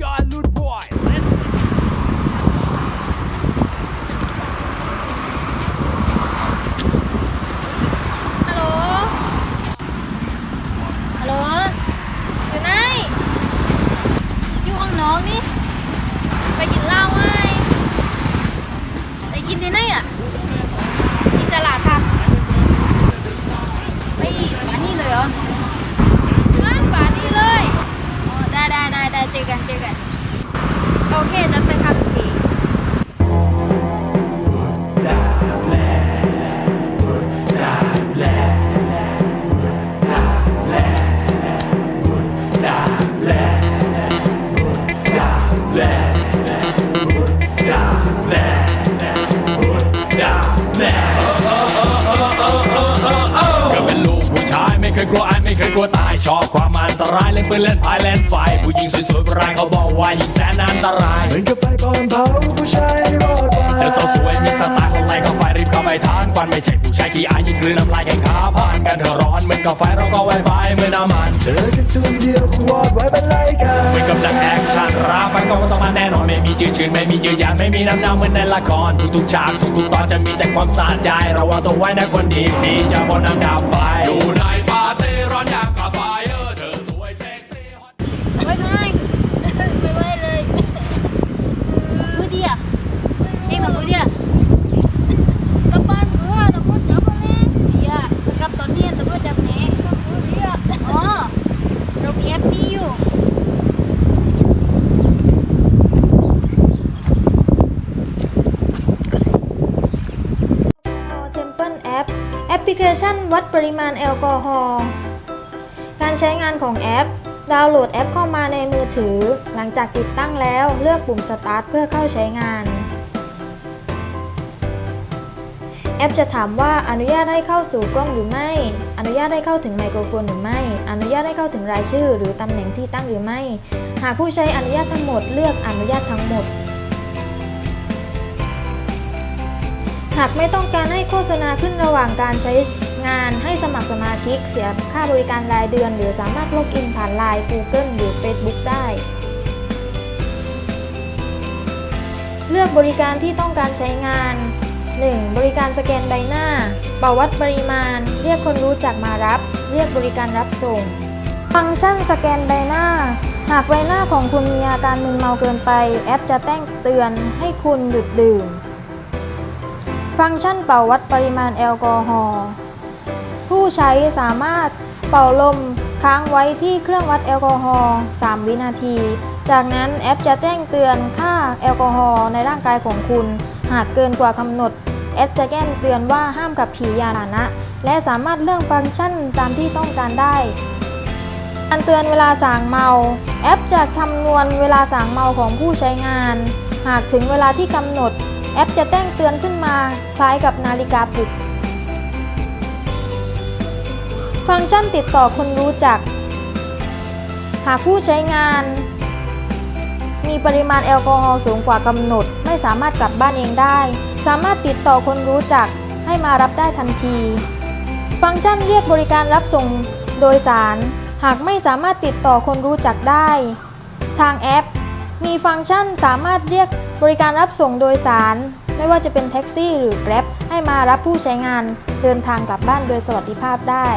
guy, loot boy. Let's ฮัลโหล ฮัลโหล อยู่ไหน อยู่ห้องน้องนี่ ไปกินเหล้าไงไปกินที่ไหนอะที่ฉลาดค่ะไปบ้านนี่เลยเหรอ เคยกลัวตายชอบความอันตรายเล่นปืนเล่นพายเล่นไฟผู้หญิงสวยๆโบราณเขาบอกว่ายิ่งแสนอันตรายเหมือนกับไฟพรเผาผู้ชายรอดมาเจอสาวสวยมีสไตล์ของไหนเข้าไฟรีบเข้าไปทานฟันไม่ใช่ผู้ชายขี้อายยิ่งกลืนน้ำลายแข่งขาผ่านกันเธอร้อนเหมือนกับไฟเราก็ไวไฟเหมือนน้ำมันเจอกันตัวเดียวคงวอดไว้เป็นไรกันเหมือนกับนักแอคชั่นราฟันก็ต้องมาแน่นอนไม่มีจืดชืนไม่มียืนยันไม่มีน้ำหน้าเหมือนในละครทุกๆฉากทุกๆตอนจะมีแต่ความสะใจระวังตัวไว้นะคนดีดีจะบนน้ำดับ ชันวัดปริมาณแอลกอฮอล์ การใช้งานของแอป ดาวน์โหลดแอปเข้ามาในมือถือ หลังจากติดตั้งแล้วเลือกปุ่ม Start เพื่อเข้าใช้งาน แอปจะถามว่าอนุญาตให้เข้าสู่กล้องหรือไม่ อนุญาตให้เข้าถึงไมโครโฟนหรือไม่ อนุญาตให้เข้าถึงรายชื่อ หรือตำแหน่งที่ตั้งหรือไม่ หากผู้ใช้อนุญาตทั้งหมดเลือกอนุญาตทั้งหมด หากไม่ต้องการให้โฆษณาขึ้นระหว่างการใช้งานให้สมัครสมาชิกเสียค่าบริการรายเดือน หรือสามารถล็อกอินผ่าน Line Google หรือ Facebook ได้ เลือกบริการที่ต้องการใช้งาน 1. บริการสแกนใบหน้า เป่าวัดปริมาณ เรียกคนรู้จักมารับ เรียกบริการรับส่ง ฟังก์ชันสแกนใบหน้า หากใบหน้าของคุณมีอาการมึนเมาเกินไป แอปจะแจ้งเตือนให้คุณหยุดดื่ม ฟังก์ชันเป่าวัดปริมาณแอลกอฮอล์ผู้ใช้สามารถเป่าลมค้างไว้ที่เครื่องวัดแอลกอฮอล์3 วินาที จากนั้นแอปจะแจ้งเตือนค่าแอลกอฮอล์ในร่างกายของคุณ หากเกินกว่ากำหนด แอปจะแจ้งเตือนว่าห้ามขับขี่ยานพาหนะ และสามารถเลือกฟังก์ชันตามที่ต้องการได้การเตือนเวลาสั่งเมา แอปจะคำนวณเวลาสั่งเมาของผู้ใช้งาน หากถึงเวลาที่กำหนด แอปจะแจ้งเตือนขึ้นมาคล้ายกับนาฬิกาปลุก ฟังก์ชันติดต่อคนรู้จัก หากผู้ใช้งาน มีปริมาณแอลกอฮอล์สูงกว่ากำหนด ไม่สามารถกลับบ้านเองได้ สามารถติดต่อคนรู้จักให้มารับได้ทันที ฟังก์ชันเรียกบริการรับส่งโดยสาร หากไม่สามารถติดต่อคนรู้จักได้ ทางแอป มีฟังก์ชันสามารถเรียกบริการรับส่งโดยสาร ไม่ว่าจะเป็นแท็กซี่หรือแกร็บให้มารับผู้ใช้งานเดินทางกลับบ้านโดยสวัสดิภาพได้